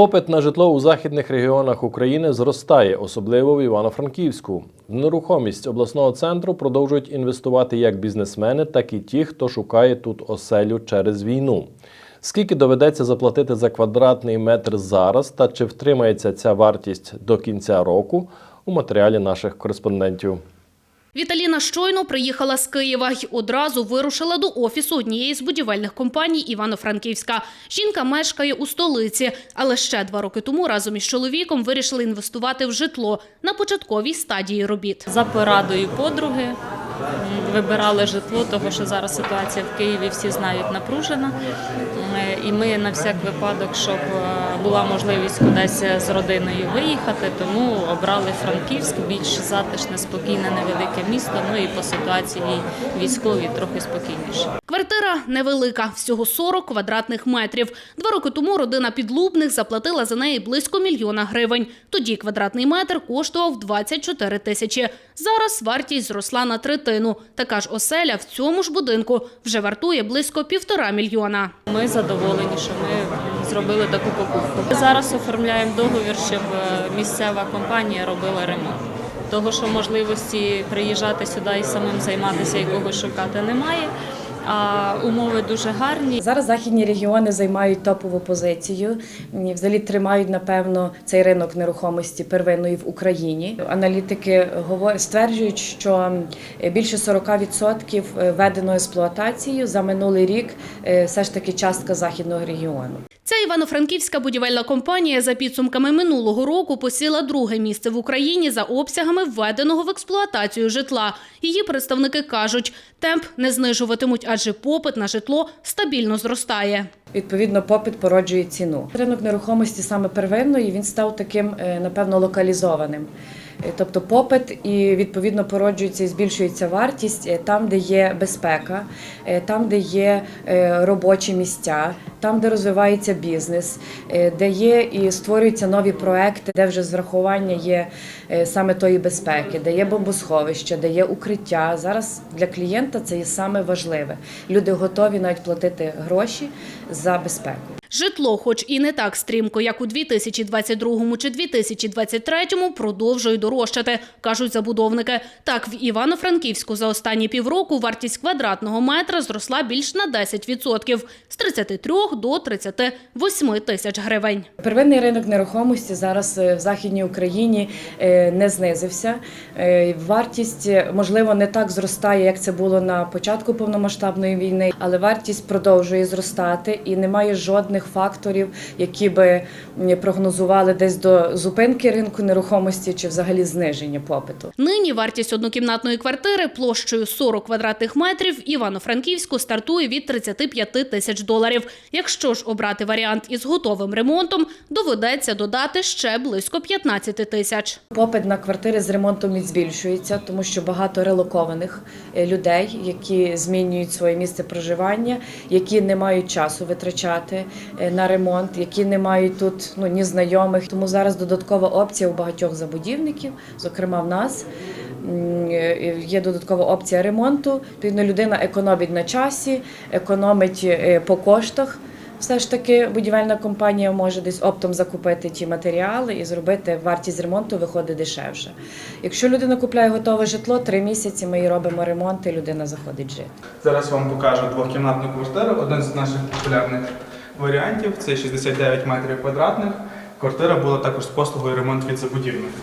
Попит на житло у західних регіонах України зростає, особливо в Івано-Франківську. В нерухомість обласного центру продовжують інвестувати як бізнесмени, так і ті, хто шукає тут оселю через війну. Скільки доведеться заплатити за квадратний метр зараз та чи втримається ця вартість до кінця року у матеріалі наших кореспондентів. Віталіна щойно приїхала з Києва й одразу вирушила до офісу однієї з будівельних компаній Івано-Франківська. Жінка мешкає у столиці, але ще два роки тому разом із чоловіком вирішили інвестувати в житло на початковій стадії робіт. За порадою подруги вибирали житло, тому що зараз ситуація в Києві всі знають напружена. І ми на всяк випадок, щоб е, була можливість кудись з родиною виїхати, тому обрали Франківськ, більш затишне, спокійне, невелике місто. Ну і по ситуації військовій трохи спокійніше. Квартира невелика, всього 40 квадратних метрів. Два роки тому родина підлубних заплатила за неї близько мільйона гривень. Тоді квадратний метр коштував 24 тисячі. Зараз вартість зросла на третину. Така ж оселя в цьому ж будинку вже вартує близько півтора мільйона. Ми задоволені, що ми зробили таку покупку. Зараз оформляємо договір, щоб е, місцева компанія робила ремонт. Того, що можливості приїжджати сюди і самим займатися і когось шукати немає. А умови дуже гарні. Зараз західні регіони займають топову позицію. Взагалі тримають напевно цей ринок нерухомості первинної в Україні. Аналітики стверджують, що більше 40% введено експлуатацію за минулий рік е, все ж таки частка західного регіону. Ця івано-франківська будівельна компанія за підсумками минулого року посіла друге місце в Україні за обсягами введеного в експлуатацію житла. Її представники кажуть, темп не знижуватимуть, адже попит на житло стабільно зростає. Відповідно, попит породжує ціну. Ринок нерухомості саме первинної він став таким, е, напевно, локалізованим. Е, Тобто попит і відповідно породжується і збільшується вартість е, там, де є безпека, е, там, де є робочі місця, там, де розвивається бізнес, де є і створюються нові проекти, де вже з врахування є саме тої безпеки, де є бомбосховище, де є укриття. Зараз для клієнта це є саме важливе. Люди готові навіть платити гроші за безпеку. Житло, хоч і не так стрімко, як у 2022 чи 2023, продовжує дорожчати, кажуть забудовники. Так, в Івано-Франківську за останні півроку вартість квадратного метра зросла більш на 10% – з 33 до 38 тисяч гривень. Первинний ринок нерухомості зараз е, в Західній Україні е, не знизився. Е, Вартість, можливо, не так зростає, як це було на початку повномасштабної війни, але вартість продовжує зростати і немає жодних факторів, які би прогнозували десь до зупинки ринку нерухомості чи взагалі зниження попиту. Нині вартість однокімнатної квартири площею 40 квадратних метрів Івано-Франківську стартує від 35 тисяч доларів. Якщо ж обрати варіант із готовим ремонтом, доведеться додати ще близько 15 тисяч. Попит на квартири з ремонтом не збільшується, тому що багато релокованих е, людей, які змінюють своє місце проживання, які не мають часу витрачати на ремонт, які не мають тут ну ні знайомих. Тому зараз додаткова опція у багатьох забудівників, зокрема в нас. е, Є додаткова опція ремонту. Відповідно, людина економить на часі, економить е, по коштах. Все ж таки будівельна компанія може десь оптом закупити ті матеріали і зробити вартість ремонту виходить дешевше. Якщо людина купляє готове житло, три місяці ми їй робимо ремонт, і людина заходить жити. Зараз вам покажу двохкімнатну квартиру. Один з наших популярних варіантів це 69 метрів квадратних. Квартира була також з послугою ремонт від забудівника.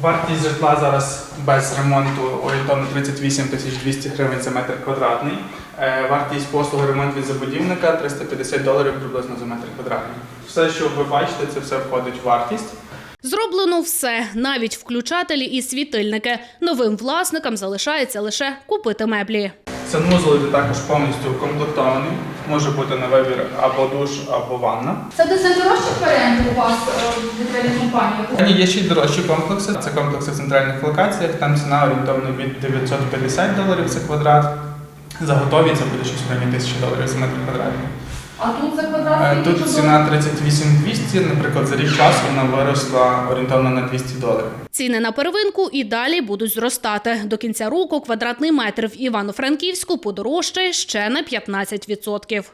Вартість житла зараз без ремонту орієнтовно 38 тисяч 200 гривень за метр квадратний. Е, Вартість послуги ремонт від забудівника 350 доларів приблизно за метр квадратний. Все, що ви бачите, це все входить в вартість. Зроблено все, навіть включателі і світильники. Новим власникам залишається лише купити меблі. Санвузол йде також повністю укомплектований. Може бути на вибір або душ, або ванна. Це десь дорожчі варіанти у вас е, в будівельній компанії? Є ще й дорожчі комплекси. Це комплекси в центральних локаціях. Там ціна орієнтовно від 950 доларів за квадрат. За готові це буде щось районі 1000 доларів за метр квадратний. А тут за Е, квадрат Тут ціна 38 200, наприклад, за рік часу вона виросла орієнтовно на 200 доларів. Ціни на первинку і далі будуть зростати. До кінця року квадратний метр в Івано-Франківську подорожчає ще на 15%.